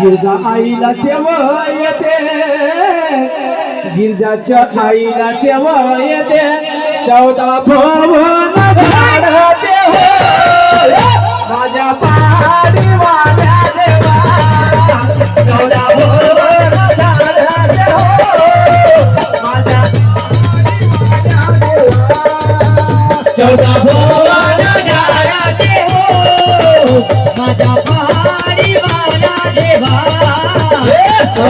गिरजा आईला जेव्हा येते. गिरजाच्या आईला जेव्हा येते. चौदा भवन माझ्या चौदा भवन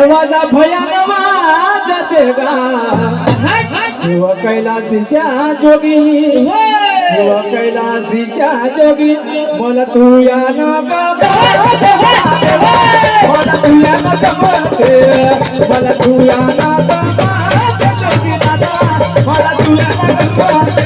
वनवाचा भयानवा जाते गा. शिव कैलासीच्या जोगी. शिव कैलासीच्या जोगी. बोला तू या बोला तू या बोला तू या बोला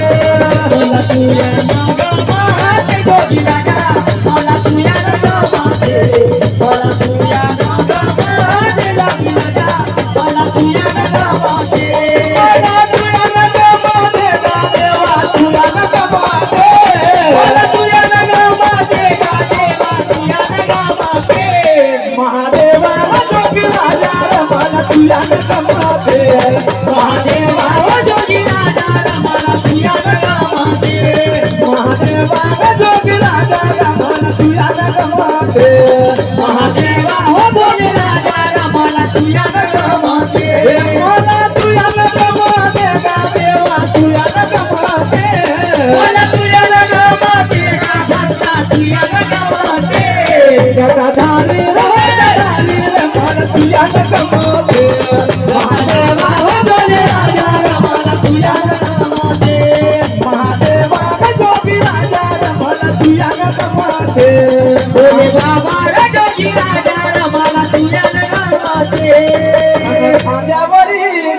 सुया कमाते महादेवा ओ महादेवा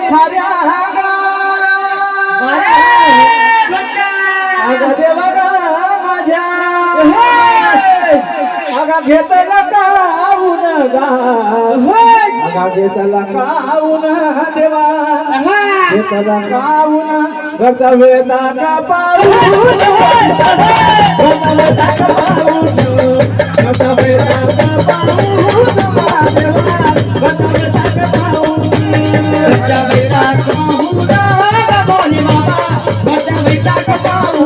खऱ्या अगं देवा ग माझ्या. अगा काऊन गा? घेतला काऊन देवा? घेतला काऊन घरचा वेळ दादा पाऊन घरचा दादा पाऊन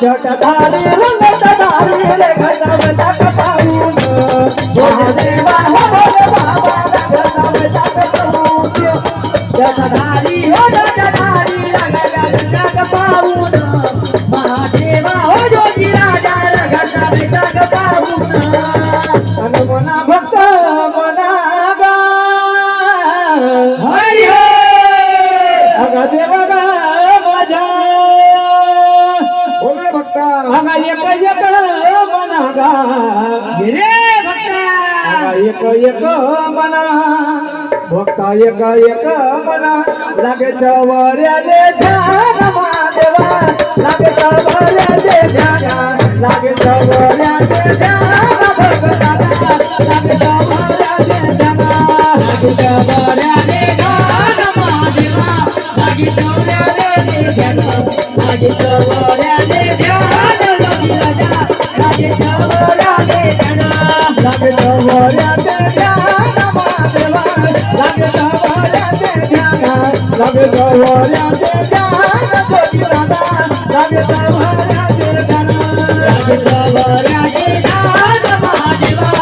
जटधारी रंगतधारी रे घटमटा पाहून. देवा हो बाबा घटमटा पाहून. जटधारी हो जटधारी रंगतटा पाहून. महादेवा हो जोगी राजा रंगतटा पाहून. हनुमना एक एक मना भक्ता एक एक मना लागे चवऱ्याले लागे चवऱ्याले लागे चवऱ्याले ध्यान भगवाना लागे चवऱ्याले ध्यान महादेवा